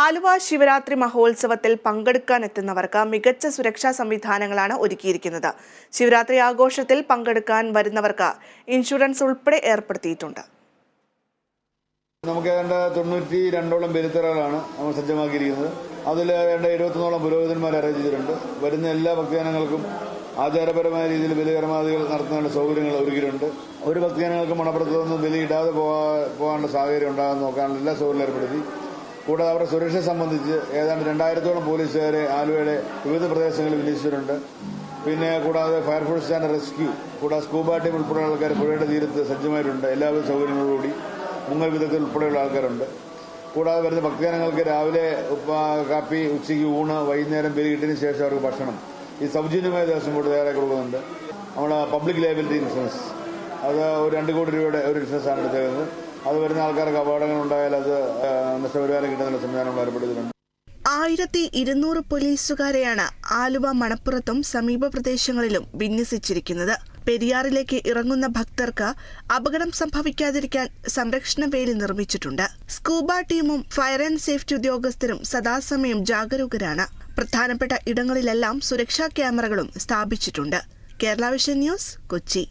ആലുവ ശിവരാത്രി മഹോത്സവത്തിൽ പങ്കെടുക്കാൻ പങ്കെടുക്കാനെത്തുന്നവർക്ക് മികച്ച സുരക്ഷാ സംവിധാനങ്ങളാണ് ഒരുക്കിയിരിക്കുന്നത്. ശിവരാത്രി ആഘോഷത്തിൽ പങ്കെടുക്കാൻ വരുന്നവർക്ക് ഇൻഷുറൻസ് ഉൾപ്പെടെ ഏർപ്പെടുത്തിയിട്ടുണ്ട്. നമുക്ക് ഏതാണ്ട് തൊണ്ണൂറ്റി രണ്ടോളം ബലിത്തറകളാണ് നമ്മൾ സജ്ജമാക്കിയിരിക്കുന്നത്. അതിൽ ഏതാണ്ട് എഴുപത്തൊന്നോളം പുരോഹിതന്മാർ അറേഞ്ച് ചെയ്തിട്ടുണ്ട്. വരുന്ന എല്ലാ ഭക്തജനങ്ങൾക്കും ആചാരപരമായ രീതിയിൽ ബലികർമാദികൾ നടത്തുന്നതിനുള്ള സൗകര്യങ്ങൾ ഒരുക്കിയിട്ടുണ്ട്. ഒരു ഭക്തജനങ്ങൾക്കും മണപ്പുറത്ത് നിന്ന് ബലി ഇടാതെ പോകാ പോകാനുള്ള സാഹചര്യം ഉണ്ടാകാൻ നോക്കാനുള്ള എല്ലാ സൗകര്യങ്ങളും ഏർപ്പെടുത്തി. കൂടാതെ അവരുടെ സുരക്ഷ സംബന്ധിച്ച് ഏതാണ്ട് രണ്ടായിരത്തോളം പോലീസുകാരെ ആലുവയുടെ വിവിധ പ്രദേശങ്ങളിൽ വിന്യസിച്ചിട്ടുണ്ട്. പിന്നെ കൂടാതെ ഫയർഫോഴ്സ് ആൻഡ് റെസ്ക്യൂ കൂടാതെ സ്കൂബ ടീം ഉൾപ്പെടെയുള്ള ആൾക്കാർ പുഴയുടെ തീരത്ത് സജ്ജമായിട്ടുണ്ട്. എല്ലാവിധ സൗകര്യങ്ങളോടുകൂടി മുങ്ങൽ വിദഗ്ധർ ഉൾപ്പെടെയുള്ള ആൾക്കാരുണ്ട്. കൂടാതെ വരുന്ന ഭക്തജനങ്ങൾക്ക് രാവിലെ കാപ്പി ഉച്ചയ്ക്ക് ഊണ് വൈകുന്നേരം പെരുകിട്ടതിന് ശേഷം അവർക്ക് ഭക്ഷണം. ഈ സൗജന്യമായ ദിവസം കൂടി തയ്യാറാക്കി കൊടുക്കുന്നുണ്ട്. നമ്മുടെ പബ്ലിക് ലയബിലിറ്റി ഇൻഷുറൻസ്. അത് ഒരു രണ്ട് കോടി രൂപയുടെ ഒരു ബിസിനസ്സാണ് എടുത്തേക്കുന്നത്. അത് വരുന്ന ആൾക്കാർക്ക് അപകടങ്ങൾ ഉണ്ടായാൽ അത് നഷ്ടപരിഹാരം കിട്ടുന്ന സംവിധാനം ഏർപ്പെടുത്തിയിട്ടുണ്ട്. ആയിരത്തി ഇരുന്നൂറ് പോലീസുകാരെയാണ് ആലുവ മണപ്പുറത്തും സമീപ പ്രദേശങ്ങളിലും വിന്യസിച്ചിരിക്കുന്നത്. പെരിയാറിലേക്ക് ഇറങ്ങുന്ന ഭക്തർക്ക് അപകടം സംഭവിക്കാതിരിക്കാൻ സംരക്ഷണ വേലി നിർമ്മിച്ചിട്ടുണ്ട്. സ്കൂബ ടീമും ഫയർ ആൻഡ് സേഫ്റ്റി ഉദ്യോഗസ്ഥരും സദാസമയം ജാഗരൂകരാണ്. പ്രധാനപ്പെട്ട ഇടങ്ങളിലെല്ലാം സുരക്ഷാ ക്യാമറകളും സ്ഥാപിച്ചിട്ടുണ്ട്. Kerala Vision News Kochi.